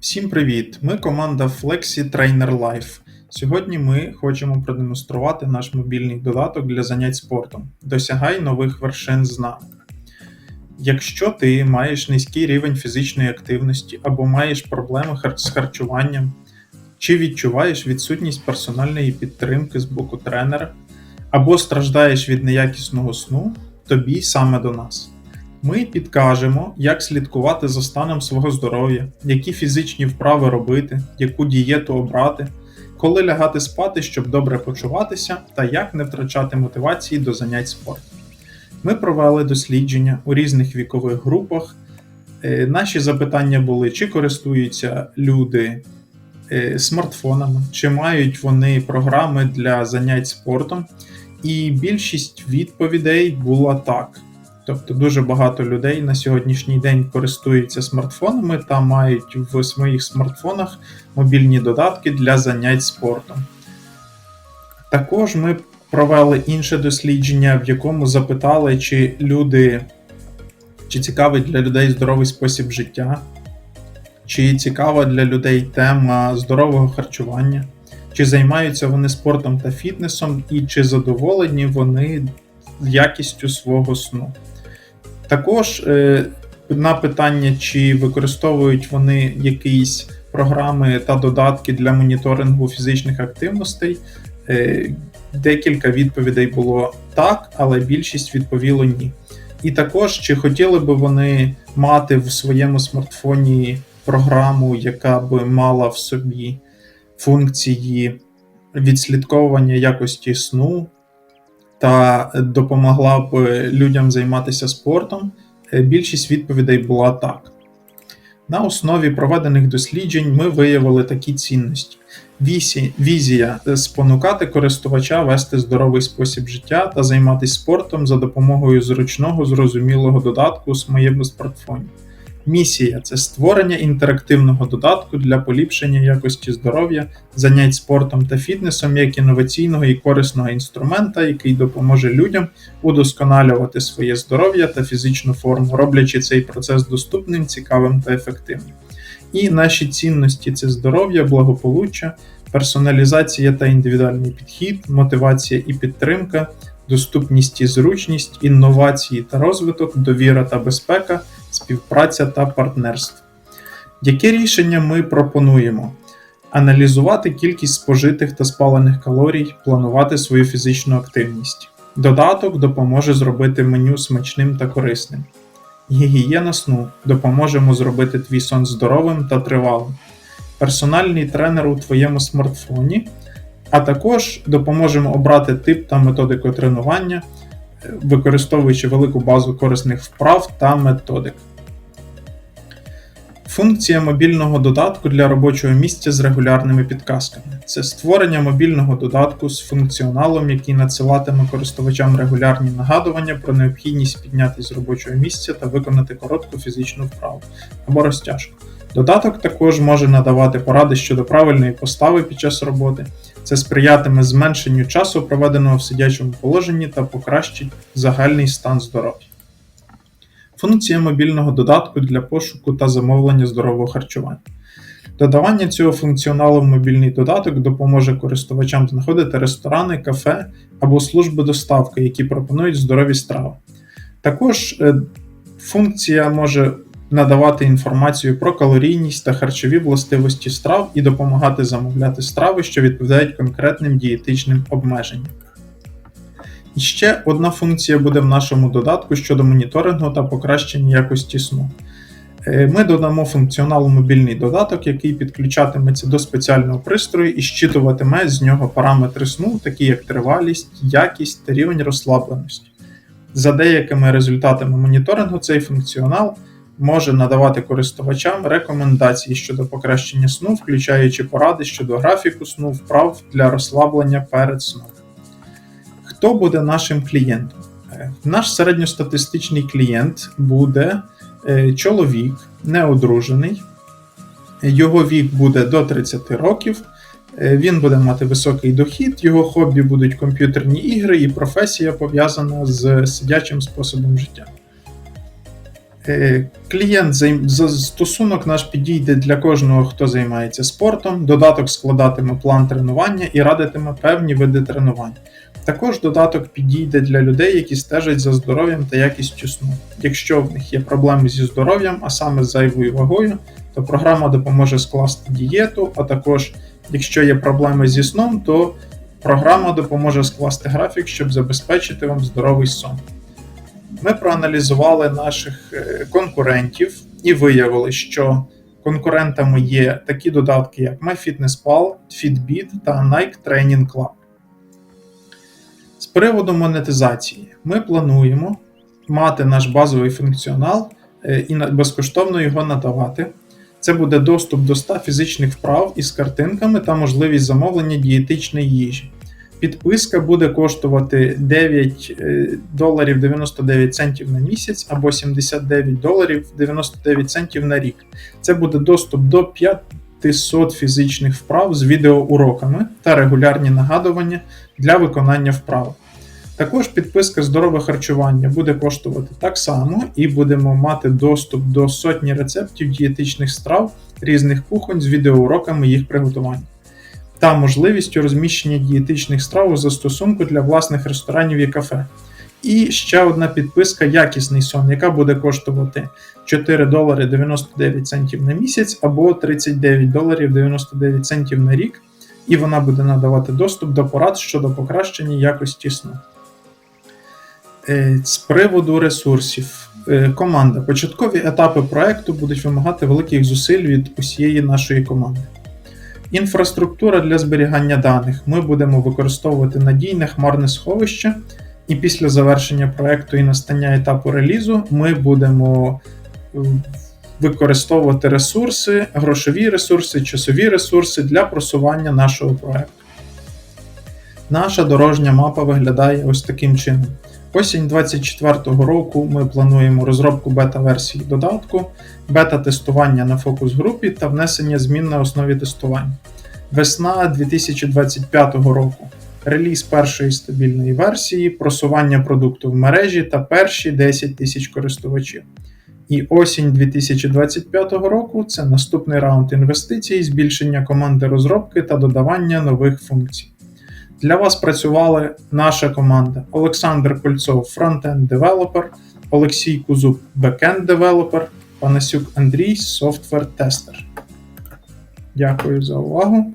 Всім привіт! Ми команда Flexi Trainer Life. Сьогодні ми хочемо продемонструвати наш мобільний додаток для занять спортом. Досягай нових вершин з нами. Якщо ти маєш низький рівень фізичної активності або маєш проблеми з харчуванням, чи відчуваєш відсутність персональної підтримки з боку тренера, або страждаєш від неякісного сну, тобі саме до нас. Ми підкажемо, як слідкувати за станом свого здоров'я, які фізичні вправи робити, яку дієту обрати, коли лягати спати, щоб добре почуватися, та як не втрачати мотивації до занять спортом. Ми провели дослідження у різних вікових групах. Е, Наші запитання були, чи користуються люди е, смартфонами, чи мають вони програми для занять спортом. І більшість відповідей була так. Тобто дуже багато людей на сьогоднішній день користуються смартфонами та мають в своїх смартфонах мобільні додатки для занять спортом. Також ми провели інше дослідження, в якому запитали, чи люди, чи цікавий для людей здоровий спосіб життя, чи цікава для людей тема здорового харчування, чи займаються вони спортом та фітнесом, і чи задоволені вони якістю свого сну. Також е, на питання, чи використовують вони якісь програми та додатки для моніторингу фізичних активностей, е, декілька відповідей було так, але більшість відповіло ні. І також, чи хотіли би вони мати в своєму смартфоні програму, яка би мала в собі функції відслідковування якості сну, та допомогла б людям займатися спортом, е, більшість відповідей була так. На основі проведених досліджень ми виявили такі цінності: Вісі, візія е, спонукати користувача вести здоровий спосіб життя та займатися спортом за допомогою зручного, зрозумілого додатку у своєму смартфоні. Місія це створення інтерактивного додатку для поліпшення якості здоров'я, занять спортом та фітнесом як інноваційного і корисного інструмента, який допоможе людям удосконалювати своє здоров'я та фізичну форму, роблячи цей процес доступним, цікавим та ефективним. І наші цінності це здоров'я, благополуччя, персоналізація та індивідуальний підхід, мотивація і підтримка, доступність і зручність, інновації та розвиток, довіра та безпека, співпраця та партнерство. Яке рішення ми пропонуємо? Аналізувати кількість спожитих та спалених калорій, планувати свою фізичну активність. Додаток допоможе зробити меню смачним та корисним. Гігієна сну допоможемо зробити твій сон здоровим та тривалим. Персональний тренер у твоєму смартфоні, а також допоможемо обрати тип та методику тренування, е, використовуючи велику базу корисних вправ та методик. Функція мобільного додатку для робочого місця з регулярними підказками це створення мобільного додатку з функціоналом, який надсилатиме користувачам регулярні нагадування про необхідність піднятися з робочого місця та виконати коротку фізичну вправу або розтяжку. Додаток також може надавати поради щодо правильної постави під час роботи. Це сприятиме зменшенню часу, проведеного в сидячому положенні, та покращить загальний стан здоров'я. Функція мобільного додатку для пошуку та замовлення здорового харчування. Додавання цього функціоналу в мобільний додаток допоможе користувачам знаходити ресторани, кафе або служби доставки, які пропонують здорові страви. Також е, функція може надавати інформацію про калорійність та харчові властивості страв і допомагати замовляти страви, що відповідають конкретним дієтичним обмеженням. І ще одна функція буде в нашому додатку щодо моніторингу та покращення якості сну. Е, Ми додамо функціонал мобільний додаток, який підключатиметься до спеціального пристрою і щитуватиме з нього параметри сну, такі як тривалість, якість та рівень розслабленості. За деякими результатами моніторингу цей функціонал може надавати користувачам рекомендації щодо покращення сну, включаючи поради щодо графіку сну, вправ для розслаблення перед сном. Хто буде нашим клієнтом? Е, Наш середньостатистичний клієнт буде е, чоловік, неодружений, його вік буде до 30 років, е, він буде мати високий дохід, його хобі будуть комп'ютерні ігри і професія пов'язана з сидячим способом життя. Е, Клієнт застосунок наш підійде для кожного, хто займається спортом. Додаток складатиме план тренування і радитиме певні види тренувань. Також додаток підійде для людей, які стежать за здоров'ям та якістю сну. Якщо в них є проблеми зі здоров'ям, а саме з зайвою вагою, то програма допоможе скласти дієту, а також, якщо є проблеми зі сном, то програма допоможе скласти графік, щоб забезпечити вам здоровий сон. Ми проаналізували наших е, конкурентів і виявили, що конкурентами є такі додатки, як MyFitnessPal, Fitbit та Nike Training Club. З приводу монетизації, ми плануємо мати наш базовий функціонал е, і безкоштовно його надавати. Це буде доступ до 100 фізичних вправ із картинками та можливість замовлення дієтичної їжі. Підписка буде коштувати 9 е, доларів 99 центів на місяць або 79 доларів 99 центів на рік. Це буде доступ до 500 фізичних вправ з відеоуроками та регулярні нагадування для виконання вправ. Також підписка здорове харчування буде коштувати так само, і будемо мати доступ до сотні рецептів дієтичних страв різних кухонь з відеоуроками їх приготування та можливістю розміщення дієтичних страв у застосунку для власних ресторанів і кафе. І ще одна підписка Якісний сон, яка буде коштувати 4 долари 99 центів на місяць або 39 доларів 99 центів на рік, і вона буде надавати доступ до порад щодо покращення якості сну. Е, З приводу ресурсів. Е, Команда. Початкові етапи проекту будуть вимагати великих зусиль від усієї нашої команди. Інфраструктура для зберігання даних. Ми будемо використовувати надійне хмарне сховище, і після завершення проекту і настання етапу релізу ми будемо е, використовувати ресурси, грошові ресурси, часові ресурси для просування нашого проекту. Наша дорожня мапа виглядає ось таким чином. Осінь 2024 року ми плануємо розробку бета-версії додатку, бета-тестування на фокус-групі та внесення змін на основі тестування. Весна 2025 року. Реліз першої стабільної версії, просування продукту в мережі та перші 10 тисяч користувачів. І осінь 2025 року це наступний раунд інвестицій, збільшення команди розробки та додавання нових функцій. Для вас працювали наша команда Олександр Кольцов, фронтенд девелопер, Олексій Кузуб, бекенд девелопер, Панасюк Андрій, софтвер тестер. Дякую за увагу.